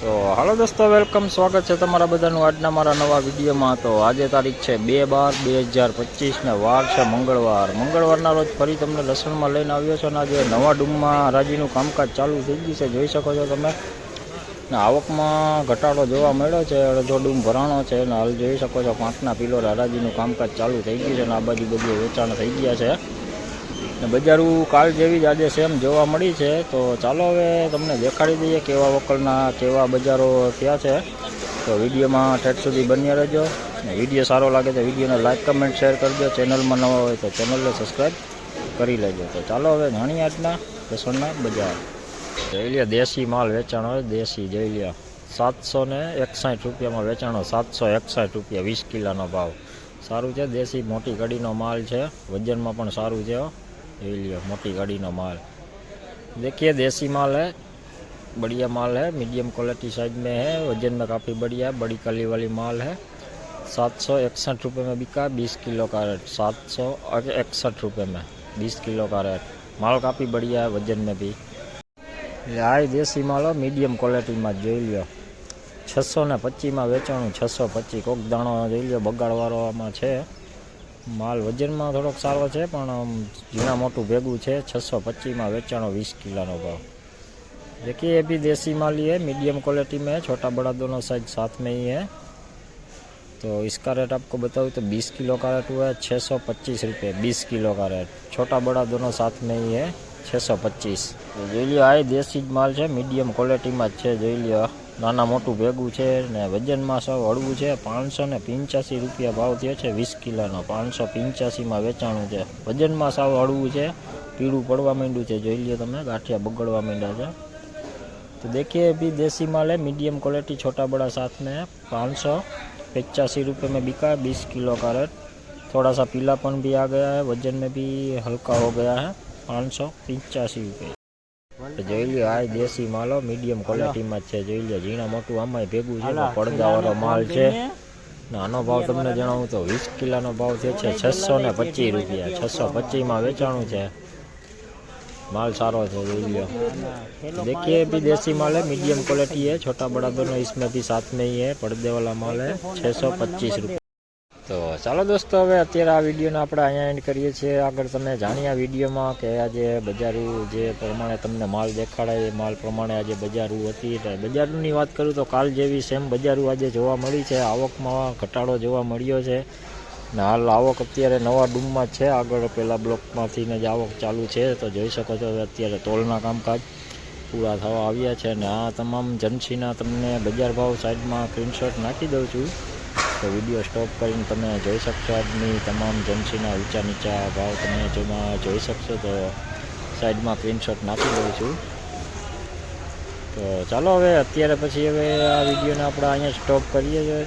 તો હાલો દોસ્તો, વેલકમ. સ્વાગત છે તમારા બધાનું આજના મારા નવા વિડીયોમાં. તો આજે તારીખ છે બે બાર બે હજાર પચીસને વાર છે મંગળવાર. મંગળવારના રોજ ફરી તમને લસણમાં લઈને આવ્યો છો અને આજે નવા ડૂમમાં રાજીનું કામકાજ ચાલુ થઈ ગયું છે. જોઈ શકો છો તમે. ને આવકમાં ઘટાડો જોવા મળ્યો છે. અડધો ડૂમ ભરાણો છે અને હાલ જોઈ શકો છો પાંચના પિલોર રાજીનું કામકાજ ચાલુ થઈ ગયું છે અને આ બાજુ બધું વેચાણ થઈ ગયા છે. ને બજારું કાલ જેવી જ આજે સેમ જોવા મળી છે. તો ચાલો હવે તમને દેખાડી દઈએ કેવા વકલના કેવા બજારો થયા છે. તો વિડીયોમાં ઠેઠ સુધી બન્યા રહેજો. ને વીડિયો સારો લાગે તો વિડીયોને લાઇક કમેન્ટ શેર કરજો. ચેનલમાં નવા હોય તો ચેનલને સબસ્ક્રાઈબ કરી લેજો. તો ચાલો હવે જાણીએ આજના લસણના બજાર. જોઈ લ્યો, દેશી માલ વેચાણ દેશી જોઈ લ્યો. સાતસો ને એકસાઠ રૂપિયામાં વેચાણો, સાતસો એકસાઠ રૂપિયા વીસ કિલોનો ભાવ. સારું છે, દેશી મોટી કડીનો માલ છે. વજનમાં પણ સારું છે. ये लियो मोटी गाड़ी नो माल देखिए देसी माल है बढ़िया माल है मीडियम क्वालिटी साइज में है वजन में काफ़ी बढ़िया है बड़ी कली वाली माल है सात सौ इकसठ रुपये में बिका बीस किलो का रेट सात सौ इकसठ रुपये में बीस किलो का रेट माल काफ़ी बढ़िया है वजन में भी એટલે આ દેશી માલ હો, મીડિયમ ક્વોલિટીમાં જ જોઈ લ્યો છસો ને પચીસમાં વેચાણું છસો પચીસ કોક દાણો જોઈ લ્યો બગાડવાળો આમાં છે માલ વજનમાં થોડોક સારો છે પણ આમ ઝીણા મોટું ભેગું છે છસો પચીસમાં વેચાણો વીસ કિલોનો ભાવ देखिए ये भी देसी माल ही है मीडियम क्वालिटी में है छोटा बड़ा दोनों साइज साथ में ही है तो इसका रेट आपको बताऊँ तो 20 किलो का रेट हुआ है छः सौ पच्चीस रुपये बीस किलो का रेट छोटा बड़ा दोनों साथ में ही है छः सौ પચીસ તો જોઈ લ્યો આ દેશી જ માલ છે મીડિયમ ક્વોલિટીમાં જ છે જોઈ લ્યો નાના મોટું ભેગું છે ને વજનમાં સૌ હળવું છે પાંચસો ને પંચ્યાસી રૂપિયા ભાવ થયો છે વીસ કિલોનો પાંચસો પંચ્યાસીમાં વેચાણું છે વજનમાં સાવ હળવું છે પીળું પડવા માંડ્યું છે જોઈ લ્યો તમે ગાંઠિયા બગડવા માંડ્યા છે तो देखिए अभी देसी माल है मीडियम क्वालिटी छोटा बड़ा साथ में है पाँच सौ पचासी रुपये में बिका है बीस किलो का रेट थोड़ा सा पीलापन भी आ गया है वजन में भी हल्का हो गया है पाँच सौ પંચ્યાસી રૂપિયા जो लियो आ देसी मालो मीडियम क्वालिटी में छे जो लियो जीना मोटू आमाय भेगू छे पड़दा वाला माल छे नानो भाव तुमने जणाऊ तो 20 किलो नो भाव छे 625 रुपया 625 मा वेचाणो छे माल सारो छे जो लियो देखिए भी देसी माल है मीडियम क्वालिटी है छोटा बड़ा दोनों इसमें भी साथ में ही है पड़दे वाला माल है 625 रुपया તો ચાલો દોસ્તો, હવે અત્યારે આ વિડીયોને આપણે અહીંયા એન્ડ કરીએ છીએ. આગળ તમે જાણ્યા વિડીયોમાં કે આજે બજારું જે પ્રમાણે તમને માલ દેખાડાય, એ માલ પ્રમાણે આજે બજારું હતી. એટલે બજારની વાત કરું તો કાલ જેવી સેમ બજારું આજે જોવા મળી છે. આવકમાં ઘટાડો જોવા મળ્યો છે. ને હાલ આવક અત્યારે નવા ડૂમમાં છે. આગળ પેલા બ્લોકમાંથી ને જ આવક ચાલુ છે. તો જોઈ શકો છો અત્યારે તોલના કામકાજ પૂરા થવા આવ્યા છે. અને આ તમામ જનસીના તમને બજાર ભાવ સાઈડમાં સ્ક્રીનશોટ નાખી દઉં છું. તો વીડિયો સ્ટોપ કરીને તમે જોઈ શકશો આજની તમામ જમસીના ઊંચા નીચા ભાવ તમે જોમાં જોઈ શકશો તો સાઈડમાં સ્ક્રીનશોટ નાખી દઉં છું. તો ચાલો હવે અત્યારે પછી હવે આ વિડીયોને આપણે અહીંયા સ્ટોપ કરીએ છીએ.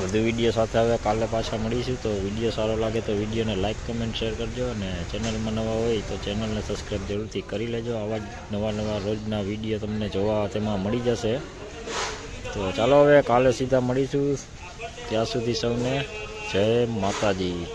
વધુ વીડિયો સાથે હવે કાલે પાછા મળીશું. તો વીડિયો સારો લાગે તો વિડીયોને લાઇક કમેન્ટ, શેર કરજો અને ચેનલમાં નવા હોય તો ચેનલને સબસ્ક્રાઈબ જરૂરથી કરી લેજો. આવા જ નવા નવા રોજના વીડિયો તમને જોવા તેમાં મળી જશે. તો ચાલો હવે કાલે સીધા મળીશું. ત્યાં સુધી સૌને જય માતાજી.